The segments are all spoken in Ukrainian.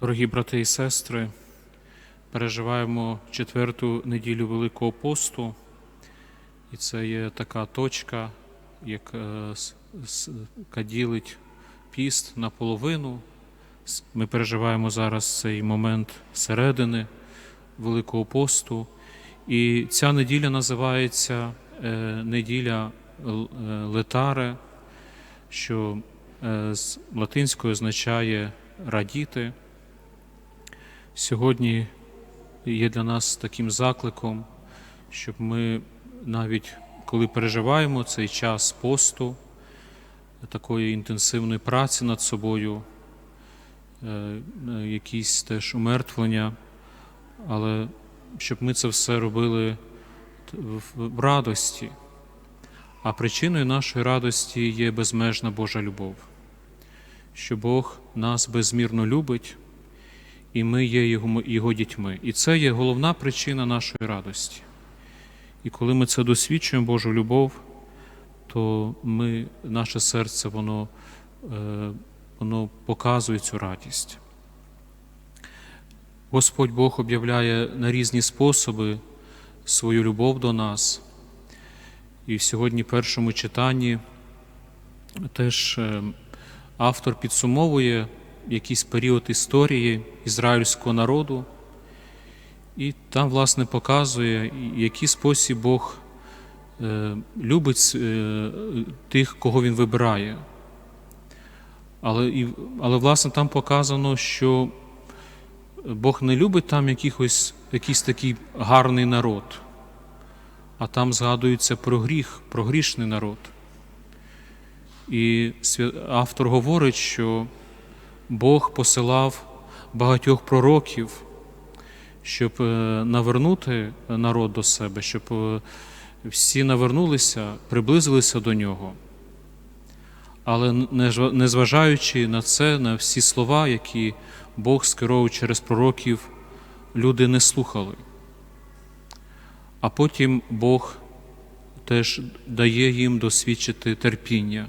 Дорогі брати і сестри, переживаємо четверту неділю Великого посту, і це є така точка, с- яка ділить піст наполовину. Ми переживаємо зараз цей момент середини Великого посту. І ця неділя називається е, неділя е, Летаре, що е, з латинської означає радіти. Сьогодні є для нас таким закликом, щоб ми навіть коли переживаємо цей час посту, такої інтенсивної праці над собою, е, якісь теж умертвлення, але щоб ми це все робили в радості. А причиною нашої радості є безмежна Божа любов, що Бог нас безмірно любить, і ми є його, його дітьми. І це є головна причина нашої радості. І коли ми це досвідчуємо, Божу любов, то ми, наше серце воно, е, воно показує цю радість. Господь Бог об'являє на різні способи свою любов до нас. І сьогодні в першому читанні теж е, автор підсумовує якийсь період історії ізраїльського народу, і там, власне, показує, який спосіб Бог е, любить е, тих, кого Він вибирає. Але, але, власне, там показано, що Бог не любить там якихось, якийсь такий гарний народ, а там згадується про гріх, про грішний народ. І автор говорить, що Бог посилав багатьох пророків, щоб е, навернути народ до себе, щоб е, всі навернулися, приблизилися до нього. Але незважаючи на це, на всі слова, які Бог скеровував через пророків, люди не слухали. А потім Бог теж дає їм досвідчити терпіння,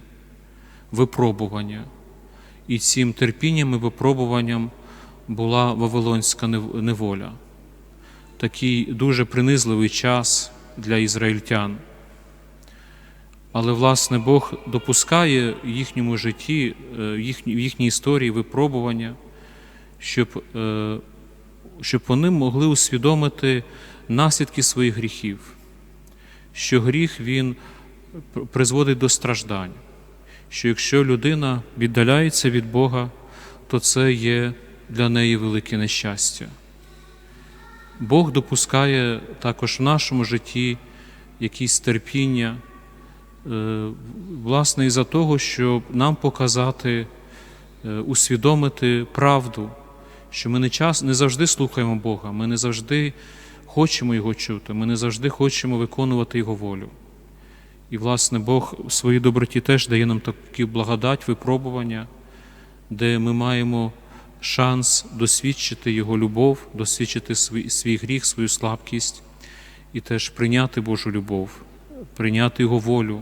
випробування. І цим терпінням і випробуванням була Вавилонська неволя. Такий дуже принизливий час для ізраїльтян. Але, власне, Бог допускає в їхньому житті, е, в їхній, історії випробування, щоб, е, щоб вони могли усвідомити наслідки своїх гріхів, що гріх він призводить до страждань, що якщо людина віддаляється від Бога, то це є для неї велике нещастя. Бог допускає також в нашому житті якісь терпіння, е, власне, із-за того, щоб нам показати, е, усвідомити правду, що ми не, час, не завжди слухаємо Бога, ми не завжди хочемо Його чути, ми не завжди хочемо виконувати Його волю. І, власне, Бог в своїй доброті теж дає нам такі благодать, випробування, де ми маємо шанс досвідчити Його любов, досвідчити свій, свій гріх, свою слабкість і теж прийняти Божу любов, прийняти Його волю,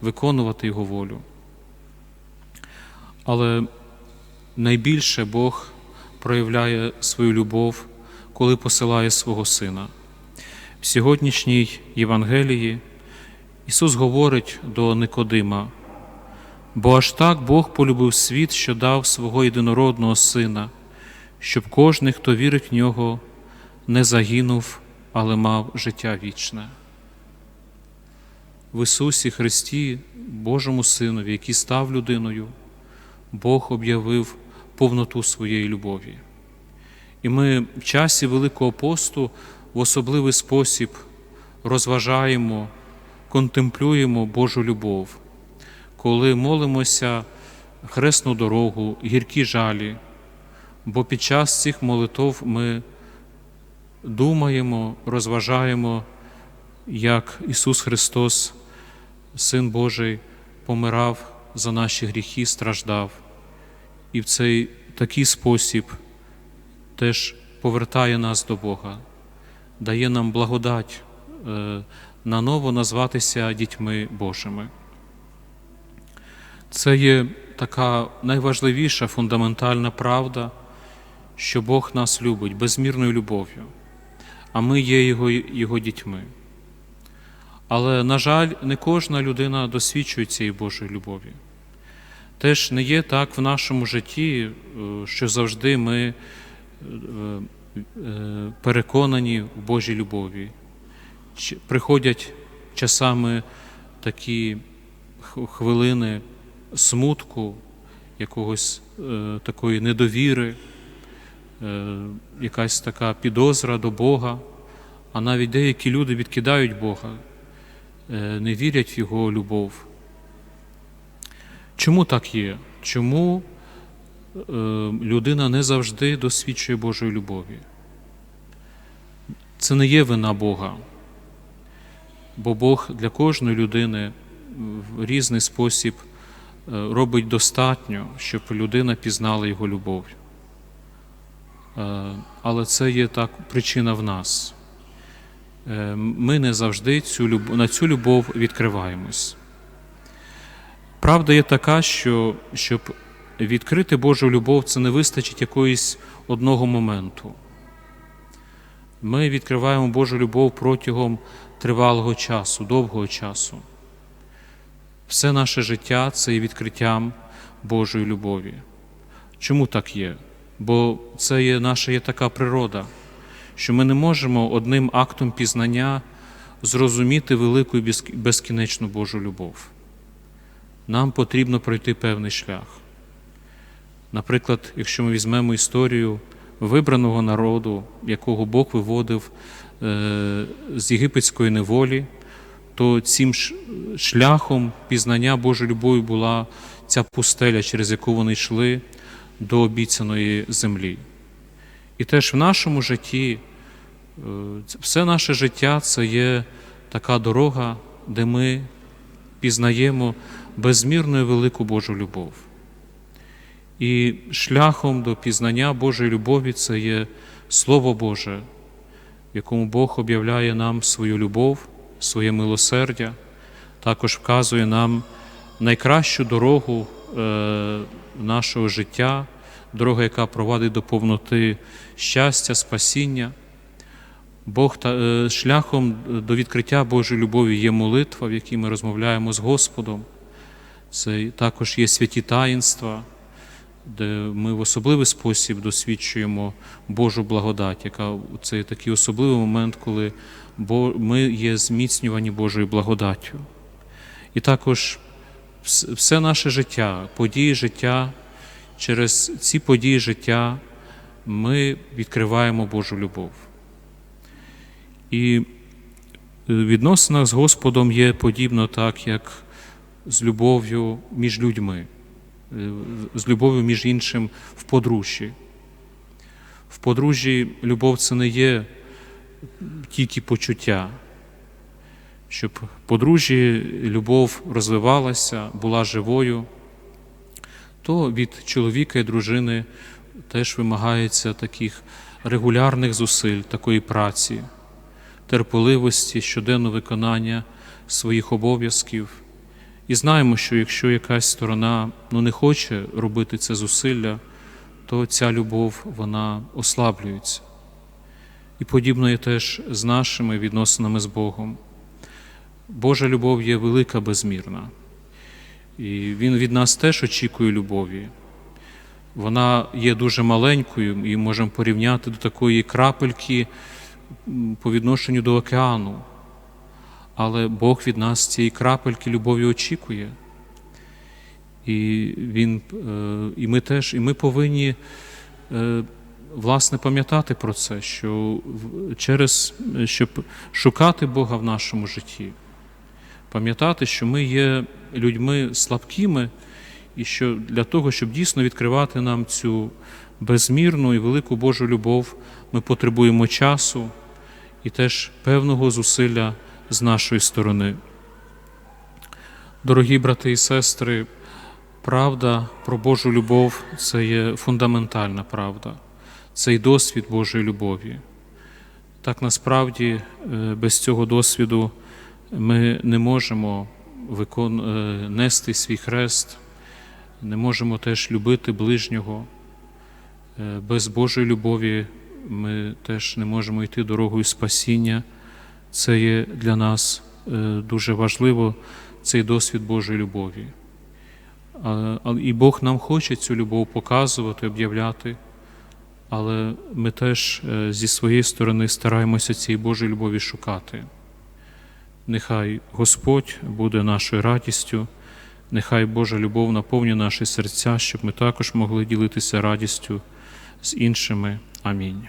виконувати Його волю. Але найбільше Бог проявляє свою любов, коли посилає свого Сина. В сьогоднішній Євангелії Ісус говорить до Никодима, бо аж так Бог полюбив світ, що дав свого єдинородного Сина, щоб кожний, хто вірить в нього, не загинув, але мав життя вічне. В Ісусі Христі, Божому Синові, який став людиною, Бог об'явив повноту своєї любові. І ми в часі Великого посту в особливий спосіб розважаємо, контемплюємо Божу любов, коли молимося хресну дорогу, гіркі жалі, бо під час цих молитов ми думаємо, розважаємо, як Ісус Христос, Син Божий, помирав за наші гріхи, страждав, і в цей такий спосіб теж повертає нас до Бога, дає нам благодать е, наново назватися дітьми Божими. Це є така найважливіша фундаментальна правда, що Бог нас любить безмірною любов'ю, а ми є Його, Його дітьми. Але, на жаль, не кожна людина досвідчує цієї Божої любові. Теж не є так в нашому житті, е, що завжди ми е, е, переконані в Божій любові. Приходять часами такі хвилини смутку, якогось е, такої недовіри, е, якась така підозра до Бога, а навіть деякі люди відкидають Бога, е, не вірять в Його любов. Чому так є? Чому е, людина не завжди досвідчує Божої любові? Це не є вина Бога, бо Бог для кожної людини в різний спосіб е, робить достатньо, щоб людина пізнала Його любов. Е, Але це є так причина в нас. Е, Ми не завжди цю любов, на цю любов відкриваємось. Правда є така, що щоб відкрити Божу любов, це не вистачить якоїсь одного моменту. Ми відкриваємо Божу любов протягом тривалого часу, довгого часу. Все наше життя це є відкриттям Божої любові. Чому так є? Бо це є наша є така природа, що ми не можемо одним актом пізнання зрозуміти велику і безкінечну Божу любов. Нам потрібно пройти певний шлях. Наприклад, якщо ми візьмемо історію вибраного народу, якого Бог виводив е, з єгипетської неволі, то цим шляхом пізнання Божої любові була ця пустеля, через яку вони йшли до обіцяної землі. І теж в нашому житті, е, все наше життя це є така дорога, де ми пізнаємо безмірну і велику Божу любов. І шляхом до пізнання Божої любові це є Слово Боже, в якому Бог об'являє нам свою любов, своє милосердя, також вказує нам найкращу дорогу е, нашого життя, дорога, яка провадить до повноти щастя, спасіння. Бог та, е, шляхом до відкриття Божої любові є молитва, в якій ми розмовляємо з Господом. Це також є святі таїнства, де ми в особливий спосіб досвідчуємо Божу благодать, яка це такий особливий момент, коли ми є зміцнювані Божою благодаттю. І також все наше життя, події життя, через ці події життя ми відкриваємо Божу любов. І в відносинах з Господом є подібно так, як з любов'ю між людьми, е, з любов'ю між іншим в подружжі. В подружжі любов це не є тільки почуття, щоб подружжі любов розвивалася, була живою, то від чоловіка і дружини теж вимагається таких регулярних зусиль, такої праці, терпеливості, щоденного виконання своїх обов'язків. І знаємо, що якщо якась сторона ну, не хоче робити це зусилля, то ця любов вона ослаблюється. І подібно є теж з нашими відносинами з Богом. Божа любов є велика безмірна. І Він від нас теж очікує любові. Вона є дуже маленькою і можемо порівняти до такої крапельки по відношенню до океану. Але Бог від нас цієї крапельки любові очікує. І, він, е, і ми теж, і ми повинні е, власне пам'ятати про це, що через щоб шукати Бога в нашому житті, пам'ятати, що ми є людьми слабкими, і що для того, щоб дійсно відкривати нам цю безмірну і велику Божу любов, ми потребуємо часу і теж певного зусилля з нашої сторони. Дорогі брати і сестри, правда про Божу любов це є фундаментальна правда, це й досвід Божої любові. Так насправді е, без цього досвіду ми не можемо викон... е, нести свій хрест, не можемо теж любити ближнього. Е, Без Божої любові ми теж не можемо йти дорогою спасіння. Це є для нас е, дуже важливо, цей досвід Божої любові. І Бог нам хоче цю любов показувати, об'являти, але ми теж е, зі своєї сторони стараємося цієї Божої любові шукати. Нехай Господь буде нашою радістю, нехай Божа любов наповнює наші серця, щоб ми також могли ділитися радістю з іншими. Амінь.